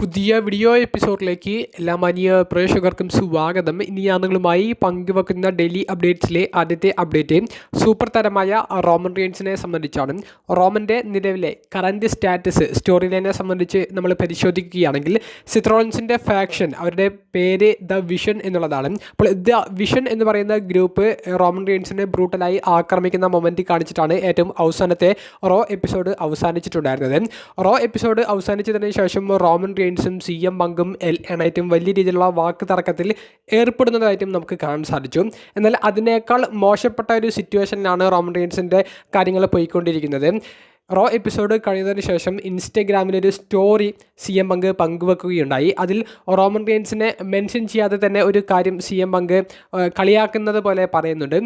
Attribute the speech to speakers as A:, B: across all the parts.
A: പുതിയ വീഡിയോ എപ്പിസോഡിലേക്ക് എല്ലാ മാന്യ പ്രേക്ഷകർക്കും സ്വാഗതം. ഇനി ഞാൻ നിങ്ങളുമായി പങ്കുവെക്കുന്ന ഡെയിലി അപ്ഡേറ്റ്സിലെ ആദ്യത്തെ അപ്ഡേറ്റ് സൂപ്പർ തരമായ റോമൻ റിയൻസിനെ സംബന്ധിച്ചാണ്. റോമന്റെ നിലവിലെ കറന്റ് സ്റ്റാറ്റസ് സ്റ്റോറി ലൈനെ സംബന്ധിച്ച് നമ്മൾ പരിശോധിക്കുകയാണെങ്കിൽ സിത്രോൺസിന്റെ ഫാക്ഷൻ അവരുടെ പേര് ദ വിഷൻ എന്നുള്ളതാണ്. അപ്പോൾ ദ വിഷൻ എന്ന് പറയുന്ന ഗ്രൂപ്പ് റോമൻ റിയൻസിനെ ബ്രൂട്ടലായി ആക്രമിക്കുന്ന മൊമെന്റ് കാണിച്ചിട്ടാണ് ഏറ്റവും അവസാനത്തെ റോ എപ്പിസോഡ് അവസാനിച്ചിട്ടുണ്ടായിരുന്നത്. റോ എപ്പിസോഡ് അവസാനിച്ചതിന് ശേഷം റോമൻ റിയൻസും സി എം പങ്കും എൽ എണൈറ്റും വലിയ രീതിയിലുള്ള വാക്ക് തർക്കത്തിൽ ഏർപ്പെടുന്നതായിട്ടും നമുക്ക് കാണാൻ സാധിച്ചു. എന്നാൽ അതിനേക്കാൾ മോശപ്പെട്ട ഒരു സിറ്റുവേഷനിലാണ് റോമൻ റീൻസിന്റെ കാര്യങ്ങൾ പോയിക്കൊണ്ടിരിക്കുന്നത്. റോ എപ്പിസോഡ് കഴിഞ്ഞതിന് ശേഷം ഇൻസ്റ്റഗ്രാമിലൊരു സ്റ്റോറി സി എം പങ്ക് പങ്കുവെക്കുകയുണ്ടായി. അതിൽ റോമൻ റീൻസിനെ മെൻഷൻ ചെയ്യാതെ തന്നെ ഒരു കാര്യം സി എം പങ്ക് കളിയാക്കുന്നത് പോലെ പറയുന്നുണ്ട്.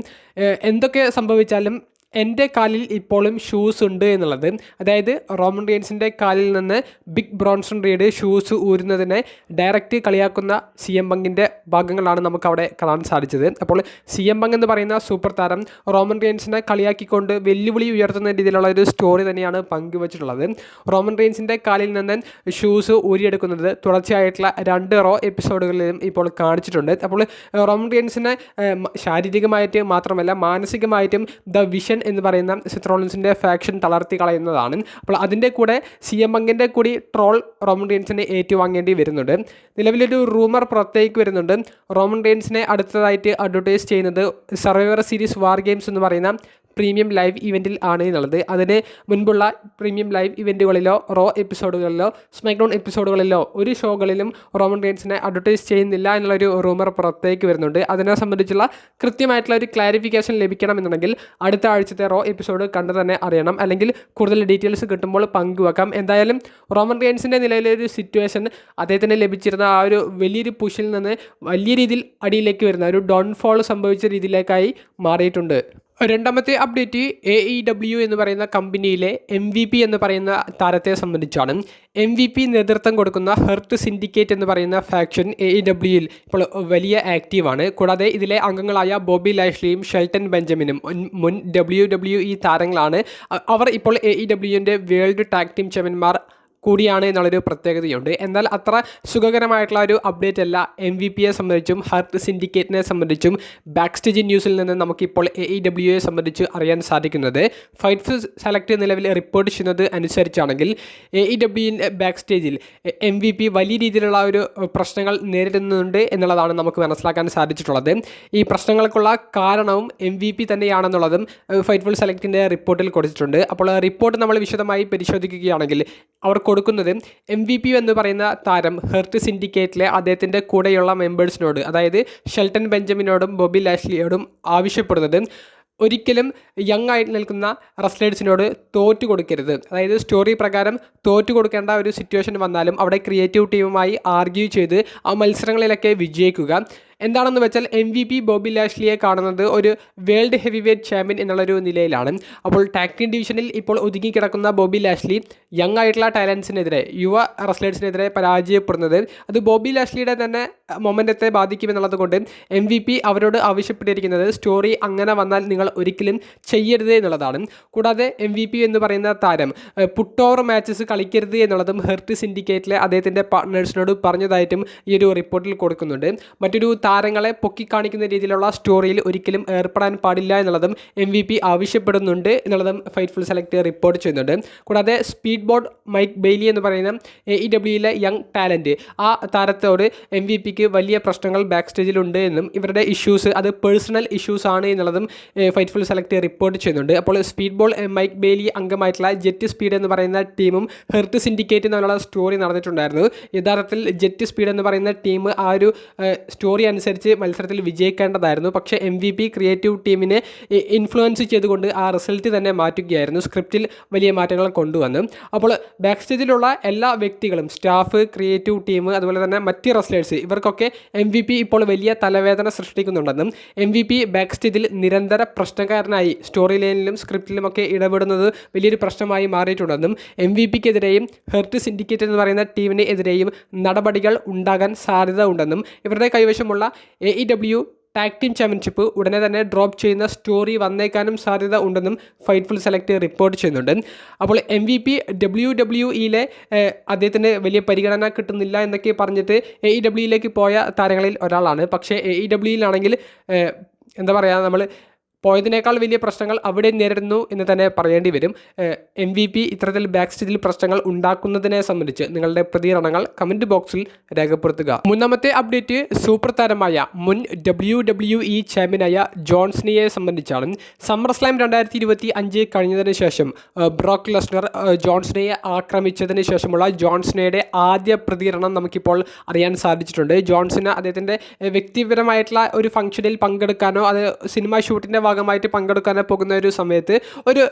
A: എന്തൊക്കെ സംഭവിച്ചാലും എന്റെ കാലിൽ ഇപ്പോഴും ഷൂസ് ഉണ്ട് എന്നുള്ളത്. അതായത് റോമൻ റിയൻസിന്റെ കാലിൽ നിന്ന് ബിഗ് ബ്രോൺസൺ റീഡ് ഷൂസ് ഊരുന്നതിനെ ഡയറക്റ്റ് കളിയാക്കുന്ന സി എം പങ്കിന്റെ ഭാഗങ്ങളാണ് നമുക്ക് അവിടെ കാണാൻ സാധിച്ചത്. അപ്പോൾ സി എം പങ്ക് എന്ന് പറയുന്ന സൂപ്പർ താരം റോമൻ റിയൻസിനെ കളിയാക്കിക്കൊണ്ട് വെല്ലുവിളി ഉയർത്തുന്ന രീതിയിലുള്ള ഒരു സ്റ്റോറി തന്നെയാണ് പങ്കുവച്ചിട്ടുള്ളത് റോമൻ റിയൻസിന്റെ കാലിൽ നിന്ന് ഷൂസ് ഊരിയെടുക്കുന്നത് തുടർച്ചയായിട്ടുള്ള രണ്ട് റോ എപ്പിസോഡുകളിലും ഇപ്പോൾ കാണിച്ചിട്ടുണ്ട്. അപ്പോൾ റോമൻ റിയൻസിനെ ശാരീരികമായിട്ട് മാത്രമല്ല മാനസികമായിട്ടും ദ വിഷൻ എന്ന് പറയുന്ന സിത്രോളിൻസിന്റെ ഫാക്ഷൻ തളർത്തി കളയുന്നതാണ്. അപ്പോൾ അതിന്റെ കൂടെ സി എം അങ്കിന്റെ കൂടി ട്രോൾ റോമൻ റിയൻസിനെ ഏറ്റുവാങ്ങേണ്ടി വരുന്നുണ്ട്. നിലവിലൊരു റൂമർ പുറത്തേക്ക് വരുന്നുണ്ട്. റോമൻ റെയിൻസിനെ അടുത്തതായിട്ട് അഡ്വർട്ടൈസ് ചെയ്യുന്നത് സർവൈവർ സീരീസ് വാർ ഗെയിംസ് എന്ന് പറയുന്ന പ്രീമിയം ലൈവ് ഇവന്റിൽ ആണ് എന്നുള്ളത്. അതിന് മുൻപുള്ള പ്രീമിയം ലൈവ് ഇവന്റുകളിലോ റോ എപ്പിസോഡുകളിലോ സ്മാക്ഡൗൺ എപ്പിസോഡുകളിലോ ഒരു ഷോകളിലും റോമൻ റേൻസിനെ അഡ്വർട്ടൈസ് ചെയ്യുന്നില്ല എന്നുള്ളൊരു റൂമർ പുറത്തേക്ക് വരുന്നുണ്ട്. അതിനെ സംബന്ധിച്ചുള്ള കൃത്യമായിട്ടുള്ള ഒരു ക്ലാരിഫിക്കേഷൻ ലഭിക്കണമെന്നുണ്ടെങ്കിൽ അടുത്ത ആഴ്ചത്തെ റോ എപ്പിസോഡ് കണ്ടു തന്നെ അറിയണം. അല്ലെങ്കിൽ കൂടുതൽ ഡീറ്റെയിൽസ് കിട്ടുമ്പോൾ പങ്കുവെക്കാം. എന്തായാലും റോമൻ റേൻസിന്റെ നിലവിലെ ഒരു സിറ്റുവേഷൻ അദ്ദേഹത്തിന് ലഭിച്ചിരുന്ന ആ ഒരു വലിയൊരു പുഷിൽ നിന്ന് വലിയ രീതിയിൽ അടിയിലേക്ക് വരുന്ന ഒരു ഡൗൺഫോൾ സംഭവിച്ച രീതിയിലേക്കായി മാറിയിട്ടുണ്ട്. രണ്ടാമത്തെ അപ്ഡേറ്റ് എ ഇ ഡബ്ല്യു എന്ന് പറയുന്ന കമ്പനിയിലെ എം വി പി എന്ന് പറയുന്ന താരത്തെ സംബന്ധിച്ചാണ്. എം വി പി നേതൃത്വം കൊടുക്കുന്ന ഹെർത്ത് സിൻഡിക്കേറ്റ് എന്ന് പറയുന്ന ഫാക്ഷൻ എ ഇ ഡബ്ല്യുയിൽ ഇപ്പോൾ വലിയ ആക്റ്റീവാണ് കൂടാതെ ഇതിലെ അംഗങ്ങളായ ബോബി ലാഷ്ലിയും ഷെൽട്ടൻ ബെഞ്ചമിനും മുൻ- ഡബ്ല്യു ഡബ്ല്യു ഇ താരങ്ങളാണ്. അവർ ഇപ്പോൾ എ ഇ ഡബ്ല്യുവിന്റെ വേൾഡ് ടാഗ് ടീം കൂടിയാണ് എന്നുള്ളൊരു പ്രത്യേകതയുണ്ട്. എന്നാൽ അത്ര സുഖകരമായിട്ടുള്ള ഒരു അപ്ഡേറ്റ് അല്ല എം വി പിയെ സംബന്ധിച്ചും ഹർട്ട് സിൻഡിക്കേറ്റിനെ സംബന്ധിച്ചും ബാക്ക് സ്റ്റേജ് ന്യൂസിൽ നിന്ന് നമുക്കിപ്പോൾ എ ഇ ഡബ്ല്യുയെ സംബന്ധിച്ച് അറിയാൻ സാധിക്കുന്നത്. ഫൈറ്റ്സ് സെലക്ട് നിലവിൽ റിപ്പോർട്ട് ചെയ്യുന്നത് അനുസരിച്ചാണെങ്കിൽ എ ഇ ഡബ്ല്യുവിന്റെ ബാക്ക് സ്റ്റേജിൽ എം വി പി വലിയ രീതിയിലുള്ള ഒരു പ്രശ്നങ്ങൾ നേരിടുന്നുണ്ട് എന്നുള്ളതാണ് നമുക്ക് മനസ്സിലാക്കാൻ സാധിച്ചിട്ടുള്ളത്. ഈ പ്രശ്നങ്ങൾക്കുള്ള കാരണവും എം വി പി തന്നെയാണെന്നുള്ളതും ഫൈറ്റ്ഫുൾ സെലക്ടിന്റെ റിപ്പോർട്ടിൽ കൊടുത്തിട്ടുണ്ട്. അപ്പോൾ റിപ്പോർട്ട് നമ്മൾ വിശദമായി പരിശോധിക്കുകയാണെങ്കിൽ അവർ കൊടുക്കുന്നത് എം വി പി എന്ന് പറയുന്ന താരം ഹെർട്ട് സിൻഡിക്കേറ്റിലെ അദ്ദേഹത്തിന്റെ കൂടെയുള്ള മെമ്പേഴ്സിനോട് അതായത് ഷെൽട്ടൺ ബെഞ്ചമിനോടും ബോബി ലാഷ്ലിയോടും ആവശ്യപ്പെടുന്നത്. ഒരിക്കലും യങ് ആയിട്ട് നിൽക്കുന്ന റെസ്ലേഴ്സിനോട് തോറ്റു കൊടുക്കരുത്. അതായത് സ്റ്റോറി പ്രകാരം തോറ്റു കൊടുക്കേണ്ട ഒരു സിറ്റുവേഷൻ വന്നാലും അവിടെ ക്രിയേറ്റീവ് ടീമുമായി ആർഗ്യൂ ചെയ്ത് ആ മത്സരങ്ങളിലൊക്കെ വിജയിക്കുക. എന്താണെന്ന് വെച്ചാൽ എം വി പി ബോബി ലാഷ്ലിയെ കാണുന്നത് ഒരു വേൾഡ് ഹെവി വെയ്റ്റ് ചാമ്പ്യൻ എന്നുള്ളൊരു നിലയിലാണ്. അപ്പോൾ ടാക് ഡിവിഷനിൽ ഇപ്പോൾ ഒതുങ്ങിക്കിടക്കുന്ന ബോബി ലാഷ്ലി യങ് ആയിട്ടുള്ള ടാലൻസിനെതിരെ യുവ റെസ്ലേഴ്സിനെതിരെ പരാജയപ്പെടുന്നത്. അത് ബോബി ലാഷ്ലിയുടെ തന്നെ മൊമെന്റത്തെ ബാധിക്കുമെന്നുള്ളത് കൊണ്ട് എം വി പി അവരോട് ആവശ്യപ്പെട്ടിരിക്കുന്നത് സ്റ്റോറി അങ്ങനെ വന്നാൽ നിങ്ങൾ ഒരിക്കലും ചെയ്യരുത് എന്നുള്ളതാണ്. കൂടാതെ എം വി പി എന്ന് പറയുന്ന താരം പുട്ട് ഓവർ മാച്ചസ് കളിക്കരുത് എന്നുള്ളതും ഹെർട്ട് സിൻഡിക്കേറ്റിലെ അദ്ദേഹത്തിന്റെ പാർട്ട്നേഴ്സിനോട് പറഞ്ഞതായിട്ടും ഈ ഒരു റിപ്പോർട്ടിൽ കൊടുക്കുന്നുണ്ട്. മറ്റൊരു താരങ്ങളെ പൊക്കിക്കാണിക്കുന്ന രീതിയിലുള്ള സ്റ്റോറിയിൽ ഒരിക്കലും ഏർപ്പെടാൻ പാടില്ല എന്നുള്ളതും എം വി പി ആവശ്യപ്പെടുന്നുണ്ട് എന്നുള്ളതും ഫൈറ്റ്ഫുൾ സെലക്ട് റിപ്പോർട്ട് ചെയ്യുന്നുണ്ട്. കൂടാതെ സ്പീഡ് ബോർഡ് മൈക്ക് ബെയ്ലി എന്ന് പറയുന്ന എ ഇ ഡബ്ല്യുയിലെ യങ് ടാലന്റ് ആ താരത്തോട് എം വി പിക്ക് വലിയ പ്രശ്നങ്ങൾ ബാക്ക് സ്റ്റേജിലുണ്ട് എന്നും ഇവരുടെ ഇഷ്യൂസ് അത് പേഴ്സണൽ ഇഷ്യൂസ് ആണ് എന്നുള്ളതും ഫൈറ്റ്ഫുൾ സെലക്ട് റിപ്പോർട്ട് ചെയ്യുന്നുണ്ട്. അപ്പോൾ സ്പീഡ് ബോൾ മൈക്ക് ബെയ്ലി അംഗമായിട്ടുള്ള ജെറ്റ് സ്പീഡ് എന്ന് പറയുന്ന ടീമും ഹെർത്ത് സിൻഡിക്കേറ്റ് എന്നുള്ള സ്റ്റോറി നടന്നിട്ടുണ്ടായിരുന്നു. യഥാർത്ഥത്തിൽ ജെറ്റ് സ്പീഡ് എന്ന് പറയുന്ന ടീം ആ ഒരു സ്റ്റോറി അനുസരിച്ച് മത്സരത്തിൽ വിജയിക്കേണ്ടതായിരുന്നു. പക്ഷേ എം വി പി ക്രിയേറ്റീവ് ടീമിനെ ഇൻഫ്ലുവൻസ് ചെയ്തുകൊണ്ട് ആ റിസൾട്ട് തന്നെ മാറ്റുകയായിരുന്നു. സ്ക്രിപ്റ്റിൽ വലിയ മാറ്റങ്ങൾ കൊണ്ടുവന്നു. അപ്പോൾ ബാക്ക് സ്റ്റേജിലുള്ള എല്ലാ വ്യക്തികളും സ്റ്റാഫ് ക്രിയേറ്റീവ് ടീം അതുപോലെ തന്നെ മറ്റ് റെസ്ലേഴ്സ് ഇവർക്കൊക്കെ എം വി പി ഇപ്പോൾ വലിയ തലവേദന സൃഷ്ടിക്കുന്നുണ്ടെന്നും എം വി പി ബാക്ക് സ്റ്റേജിൽ നിരന്തര പ്രശ്നക്കാരനായി സ്റ്റോറി ലൈനിലും സ്ക്രിപ്റ്റിലുമൊക്കെ ഇടപെടുന്നത് വലിയൊരു പ്രശ്നമായി മാറിയിട്ടുണ്ടെന്നും എം വി പിക്കെതിരെയും ഹെർട്ട് സിൻഡിക്കേറ്റ് എന്ന് പറയുന്ന ടീമിനെതിരെയും നടപടികൾ ഉണ്ടാകാൻ സാധ്യത ഉണ്ടെന്നും ഇവരുടെ കൈവശമുള്ള A E W tag team championship ഉടനെ തന്നെ ഡ്രോപ്പ് ചെയ്യുന്ന സ്റ്റോറി വന്നേക്കാനും സാധ്യത ഉണ്ടെന്നും ഫൈറ്റ്ഫുൾ സെലക്ട് റിപ്പോർട്ട് ചെയ്യുന്നുണ്ട്. അപ്പോൾ M V P W W ഇയിലെ അദ്ദേഹത്തിന് വലിയ പരിഗണന കിട്ടുന്നില്ല എന്നൊക്കെ പറഞ്ഞിട്ട് എ ഇ ഡബ്ല്യുയിലേക്ക് പോയ താരങ്ങളിൽ ഒരാളാണ്. പക്ഷേ എ ഇ ഡബ്ല്യുയിലാണെങ്കിൽ എന്താ പറയുക നമ്മൾ പോയതിനേക്കാൾ വലിയ പ്രശ്നങ്ങൾ അവിടെ നേരിടുന്നു എന്ന് തന്നെ പറയേണ്ടി വരും. എം വി പി ഇത്തരത്തിൽ ബാക്ക് സ്റ്റേജിൽ പ്രശ്നങ്ങൾ ഉണ്ടാക്കുന്നതിനെ സംബന്ധിച്ച് നിങ്ങളുടെ പ്രതികരണങ്ങൾ കമന്റ് ബോക്സിൽ രേഖപ്പെടുത്തുക. മൂന്നാമത്തെ അപ്ഡേറ്റ് സൂപ്പർ താരമായ മുൻ ഡബ്ല്യു ഡബ്ല്യു ഇ ചാമ്പ്യനായ ജോൺസണിയെ സംബന്ധിച്ചാണ് സമ്മർ സ്ലാം രണ്ടായിരത്തി ഇരുപത്തി അഞ്ച് കഴിഞ്ഞതിന് ശേഷം ബ്രോക്ക് ലെസ്നർ ജോൺസ്ണയെ ആക്രമിച്ചതിന് ശേഷമുള്ള ജോൺസ്നയുടെ ആദ്യ പ്രതികരണം നമുക്കിപ്പോൾ അറിയാൻ സാധിച്ചിട്ടുണ്ട്. ജോൺസന് അദ്ദേഹത്തിന്റെ വ്യക്തിപരമായിട്ടുള്ള ഒരു ഫംഗ്ഷനിൽ പങ്കെടുക്കാനോ അത് സിനിമ ഷൂട്ടിന്റെ ഭാഗമായിട്ട് പങ്കെടുക്കാൻ പോകുന്ന ഒരു സമയത്ത് ഒരു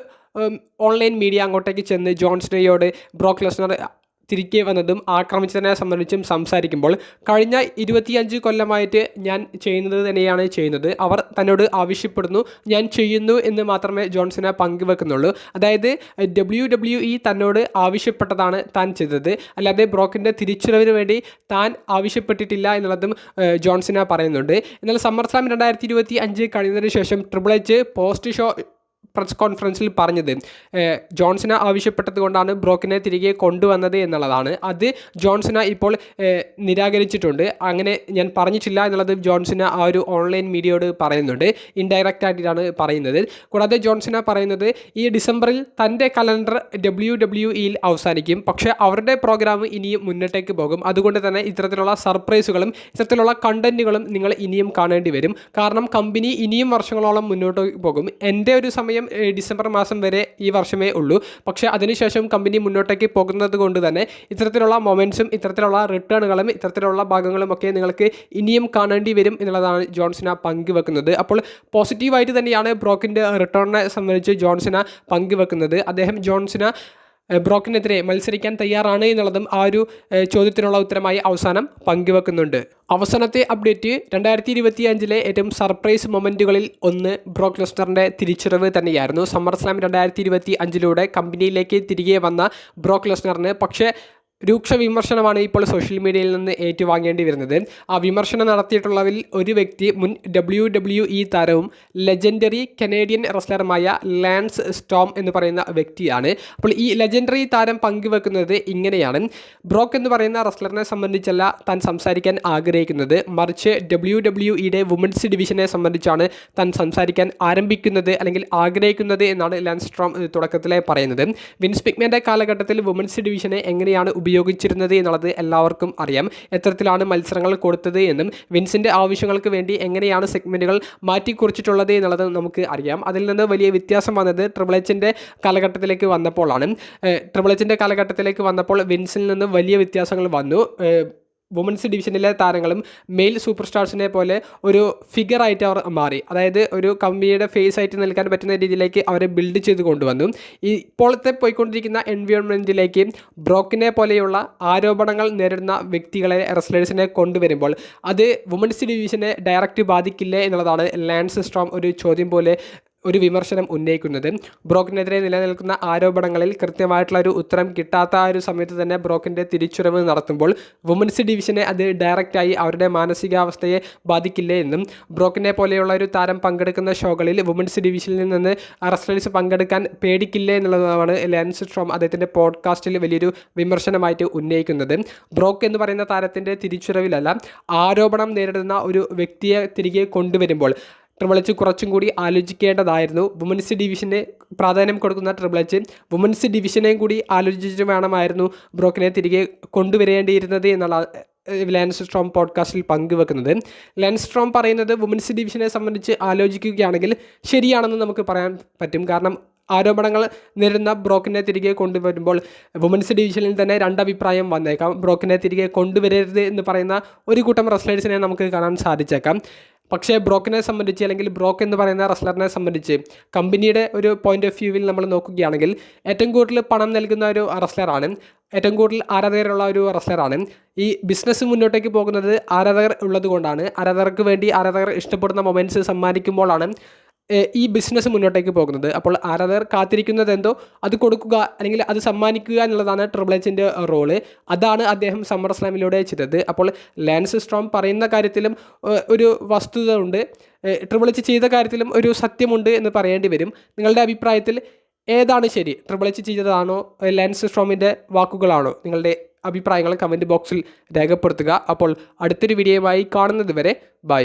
A: ഓൺലൈൻ മീഡിയ അങ്ങോട്ടേക്ക് ചെന്ന് ജോൺസ്നേയോട് ബ്രോക്ക് ലെസ്നർ തിരികെ വന്നതും ആക്രമിച്ചതിനെ സംബന്ധിച്ചും സംസാരിക്കുമ്പോൾ കഴിഞ്ഞ ഇരുപത്തിയഞ്ച് കൊല്ലമായിട്ട് ഞാൻ ചെയ്യുന്നത് തന്നെയാണ് ചെയ്യുന്നത്. അവർ തന്നോട് ആവശ്യപ്പെടുന്നു ഞാൻ ചെയ്യുന്നു എന്ന് മാത്രമേ ജോൺസനെ പങ്കുവെക്കുന്നുള്ളൂ. അതായത് ഡബ്ല്യു ഡബ്ല്യു ഇ തന്നോട് ആവശ്യപ്പെട്ടതാണ് താൻ ചെയ്തത്. അല്ലാതെ ബ്രോക്കിന്റെ തിരിച്ചറിവിന് വേണ്ടി താൻ ആവശ്യപ്പെട്ടിട്ടില്ല എന്നുള്ളതും ജോൺസന പറയുന്നുണ്ട്. എന്നാൽ സമ്മർ സ്ലാം രണ്ടായിരത്തി ഇരുപത്തി അഞ്ച് കഴിഞ്ഞതിന് ശേഷം triple H post show press കോൺഫറൻസിൽ പറഞ്ഞത്. ജോൺസന ആവശ്യപ്പെട്ടത് കൊണ്ടാണ് ബ്രോക്കിനെ തിരികെ കൊണ്ടുവന്നത് എന്നുള്ളതാണ്. അത് ജോൺസന ഇപ്പോൾ നിരാകരിച്ചിട്ടുണ്ട്. അങ്ങനെ ഞാൻ പറഞ്ഞിട്ടില്ല എന്നുള്ളത് ജോൺസന ആ ഒരു ഓൺലൈൻ മീഡിയയോട് പറയുന്നുണ്ട്. ഇൻഡയറക്റ്റ് ആയിട്ടാണ് പറയുന്നത്. കൂടാതെ ജോൺസന പറയുന്നത് ഈ ഡിസംബറിൽ തന്റെ കലണ്ടർ ഡബ്ല്യു ഡബ്ല്യു ഇയിൽ അവസാനിക്കും. പക്ഷേ അവരുടെ പ്രോഗ്രാം ഇനിയും മുന്നോട്ടേക്ക് പോകും. അതുകൊണ്ട് തന്നെ ഇത്തരത്തിലുള്ള സർപ്രൈസുകളും ഇത്തരത്തിലുള്ള കണ്ടന്റുകളും നിങ്ങൾ ഇനിയും കാണേണ്ടി വരും. കാരണം കമ്പനി ഇനിയും വർഷങ്ങളോളം മുന്നോട്ട് പോകും. എന്റെ ഒരു സമയം ഡിസംബർ മാസം വരെ ഈ വർഷമേ ഉള്ളൂ. പക്ഷേ അതിനുശേഷം കമ്പനി മുന്നോട്ടേക്ക് പോകുന്നത് കൊണ്ട് തന്നെ ഇത്തരത്തിലുള്ള മൊമെന്റ്സും ഇത്തരത്തിലുള്ള റിട്ടേണുകളും ഇത്തരത്തിലുള്ള ഭാഗങ്ങളും ഒക്കെ നിങ്ങൾക്ക് ഇനിയും കാണേണ്ടി വരും എന്നുള്ളതാണ് ജോൺസന പങ്കുവെക്കുന്നത്. അപ്പോൾ പോസിറ്റീവായിട്ട് തന്നെയാണ് ബ്രോക്കിന്റെ റിട്ടേണിനെ സംബന്ധിച്ച് ജോൺസന പങ്കുവെക്കുന്നത്. അദ്ദേഹം ജോൺസന ബ്രോക്കിനെതിരെ മത്സരിക്കാൻ തയ്യാറാണ് എന്നുള്ളതും ആ ഒരു ചോദ്യത്തിനുള്ള ഉത്തരമായി അവസാനം പങ്കുവെക്കുന്നുണ്ട്. അവസാനത്തെ അപ്ഡേറ്റ് രണ്ടായിരത്തി ഇരുപത്തി അഞ്ചിലെ ഏറ്റവും സർപ്രൈസ് മൊമെന്റുകളിൽ ഒന്ന് ബ്രോക്ക് ലെസ്റ്ററിന്റെ തിരിച്ചറിവ് തന്നെയായിരുന്നു. സമ്മർ സ്ലാം രണ്ടായിരത്തി ഇരുപത്തി അഞ്ചിലൂടെ കമ്പനിയിലേക്ക് തിരികെ വന്ന ബ്രോക്ക് ലെസ്നറിന് പക്ഷേ രൂക്ഷ വിമർശനമാണ് ഇപ്പോൾ സോഷ്യൽ മീഡിയയിൽ നിന്ന് ഏറ്റുവാങ്ങേണ്ടി വരുന്നത്. ആ വിമർശനം നടത്തിയിട്ടുള്ളതിൽ ഒരു വ്യക്തി മുൻ ഡബ്ല്യു ഡബ്ല്യു ഇ താരവും ലെജൻഡറി കനേഡിയൻ റെസ്ലറുമായ ലാൻസ് സ്റ്റോം എന്ന് പറയുന്ന വ്യക്തിയാണ്. അപ്പോൾ ഈ ലെജൻഡറി താരം പങ്കുവെക്കുന്നത് ഇങ്ങനെയാണ്. ബ്രോക്ക് എന്ന് പറയുന്ന റെസ്ലറിനെ സംബന്ധിച്ചല്ല താൻ സംസാരിക്കാൻ ആഗ്രഹിക്കുന്നത്. മറിച്ച് ഡബ്ല്യു ഡബ്ല്യു ഇയുടെ വുമൻസ് ഡിവിഷനെ സംബന്ധിച്ചാണ് താൻ സംസാരിക്കാൻ ആരംഭിക്കുന്നത് അല്ലെങ്കിൽ ആഗ്രഹിക്കുന്നത് എന്നാണ് ലാൻസ് സ്ട്രോം തുടക്കത്തിലെ പറയുന്നത്. വിൻസ് പിക്മാന്റെ കാലഘട്ടത്തിൽ വുമൻസ് ഡിവിഷനെ എങ്ങനെയാണ് ഉപയോഗിച്ചിരുന്നത് എന്നുള്ളത് എല്ലാവർക്കും അറിയാം. എത്തരത്തിലാണ് മത്സരങ്ങൾ കൊടുത്തത് എന്നും വിൻസിന്റെ ആവശ്യങ്ങൾക്ക് വേണ്ടി എങ്ങനെയാണ് സെഗ്മെന്റുകൾ മാറ്റിക്കുറിച്ചിട്ടുള്ളത് എന്നുള്ളത് നമുക്ക് അറിയാം. അതിൽ നിന്ന് വലിയ വ്യത്യാസം വന്നത് ട്രിപ്പിൾ എച്ചിന്റെ കാലഘട്ടത്തിലേക്ക് വന്നപ്പോഴാണ് ട്രിപ്പിൾ എച്ചിന്റെ കാലഘട്ടത്തിലേക്ക് വന്നപ്പോൾ വിൻസിൽ നിന്ന് വലിയ വ്യത്യാസങ്ങൾ വന്നു. വുമൻസ് ഡിവിഷനിലെ താരങ്ങളും മെയിൽ സൂപ്പർ സ്റ്റാർസിനെ പോലെ ഒരു ഫിഗറായിട്ട് അവർ മാറി. അതായത് ഒരു കമ്പനിയുടെ ഫേസ് ആയിട്ട് നിൽക്കാൻ പറ്റുന്ന രീതിയിലേക്ക് അവരെ ബിൽഡ് ചെയ്ത് കൊണ്ടുവന്നു. ഇപ്പോഴത്തെ പോയിക്കൊണ്ടിരിക്കുന്ന എൻവയോൺമെന്റിലേക്ക് ബ്രോക്കിനെ പോലെയുള്ള ആരോപണങ്ങൾ നേരിടുന്ന വ്യക്തികളെ റെസ്ലേഴ്സിനെ കൊണ്ടുവരുമ്പോൾ അത് വുമൻസ് ഡിവിഷനെ ഡയറക്റ്റ് ബാധിക്കില്ലേ എന്നുള്ളതാണ് ലാൻസ് സ്ട്രോം ഒരു ചോദ്യം പോലെ ഒരു വിമർശനം ഉന്നയിക്കുന്നത്. ബ്രോക്കിനെതിരെ നിലനിൽക്കുന്ന ആരോപണങ്ങളിൽ കൃത്യമായിട്ടുള്ള ഒരു ഉത്തരം കിട്ടാത്ത ആ ഒരു സമയത്ത് തന്നെ ബ്രോക്കിന്റെ തിരിച്ചുറവ് നടത്തുമ്പോൾ വുമൻസ് ഡിവിഷനെ അത് ഡയറക്റ്റായി അവരുടെ മാനസികാവസ്ഥയെ ബാധിക്കില്ലേ എന്നും ബ്രോക്കിനെ പോലെയുള്ള ഒരു താരം പങ്കെടുക്കുന്ന ഷോകളിൽ വുമൻസ് ഡിവിഷനിൽ നിന്ന് റെസ്ലേഴ്സ് പങ്കെടുക്കാൻ പേടിക്കില്ലേ എന്നുള്ളതാണ് ലെൻസ് സ്ട്രോം അദ്ദേഹത്തിന്റെ പോഡ്കാസ്റ്റിൽ വലിയൊരു വിമർശനമായിട്ട് ഉന്നയിക്കുന്നത്. ബ്രോക്ക് എന്ന് പറയുന്ന താരത്തിന്റെ തിരിച്ചുറവിലല്ല ആരോപണം നേരിടുന്ന ഒരു വ്യക്തിയെ തിരികെ കൊണ്ടുവരുമ്പോൾ ട്രിപ്പിൾ എച്ച് കുറച്ചും കൂടി ആലോചിക്കേണ്ടതായിരുന്നു. വുമൻസ് ഡിവിഷന് പ്രാധാന്യം കൊടുക്കുന്ന ട്രിപ്പിൾ എച്ച് വുമൻസ് ഡിവിഷനെയും കൂടി ആലോചിച്ചിട്ട് വേണമായിരുന്നു ബ്രോക്കിനെ തിരികെ കൊണ്ടുവരേണ്ടിയിരുന്നത് എന്നുള്ള ലാൻസ് സ്ട്രോം പോഡ്കാസ്റ്റിൽ പങ്കുവെക്കുന്നത്. ലാൻസ് സ്ട്രോം പറയുന്നത് വുമൻസ് ഡിവിഷനെ സംബന്ധിച്ച് ആലോചിക്കുകയാണെങ്കിൽ ശരിയാണെന്ന് നമുക്ക് പറയാൻ പറ്റും. കാരണം ആരോപണങ്ങൾ നേരിടുന്ന ബ്രോക്കിനെ തിരികെ കൊണ്ടുവരുമ്പോൾ വുമൻസ് ഡിവിഷനിൽ തന്നെ രണ്ടഭിപ്രായം വന്നേക്കാം. ബ്രോക്കിനെ തിരികെ കൊണ്ടുവരരുത് എന്ന് പറയുന്ന ഒരു കൂട്ടം റെസ്ലേഴ്സിനെ നമുക്ക് കാണാൻ സാധിച്ചേക്കാം. പക്ഷേ ബ്രോക്കിനെ സംബന്ധിച്ച് അല്ലെങ്കിൽ ബ്രോക്ക് എന്ന് പറയുന്ന റെസ്ലറിനെ സംബന്ധിച്ച് കമ്പനിയുടെ ഒരു പോയിന്റ് ഓഫ് വ്യൂവിൽ നമ്മൾ നോക്കുകയാണെങ്കിൽ ഏറ്റവും കൂടുതൽ പണം നൽകുന്ന ഒരു റെസ്ലറാണ് ഏറ്റവും കൂടുതൽ ആരാധകരുള്ള ഒരു റെസ്ലറാണ് ഈ ബിസിനസ് മുന്നോട്ടേക്ക് പോകുന്നത് ആരാധകർ ഉള്ളതുകൊണ്ടാണ്. ആരാധകർക്ക് വേണ്ടി ആരാധകർ ഇഷ്ടപ്പെടുന്ന മൊമെന്റ്സ് സമ്മാനിക്കുമ്പോഴാണ് ഈ ബിസിനസ് മുന്നോട്ടേക്ക് പോകുന്നത്. അപ്പോൾ ആരാധകർ കാത്തിരിക്കുന്നത് എന്തോ? അത് കൊടുക്കുക അല്ലെങ്കിൽ അത് സമ്മാനിക്കുക എന്നുള്ളതാണ് ട്രിപ്പിൾ എച്ചിന്റെ റോൾ അതാണ് അദ്ദേഹം സമ്മർ സ്ലാമിലൂടെ ചെയ്തത്. അപ്പോൾ ലാൻസ് സ്ട്രോം പറയുന്ന കാര്യത്തിലും ഒരു വസ്തുത ഉണ്ട് ട്രിപ്പിൾ എച്ച് ചെയ്ത കാര്യത്തിലും ഒരു സത്യമുണ്ട് എന്ന് പറയേണ്ടി വരും. നിങ്ങളുടെ അഭിപ്രായത്തിൽ ഏതാണ് ശരി? ട്രിപ്പിൾ എച്ച് ചെയ്തതാണോ? ലാൻസ് സ്ട്രോമിന്റെ വാക്കുകളാണോ? നിങ്ങളുടെ അഭിപ്രായങ്ങൾ കമന്റ് ബോക്സിൽ രേഖപ്പെടുത്തുക. അപ്പോൾ അടുത്തൊരു വീഡിയോയുമായി കാണുന്നത് വരെ ബൈ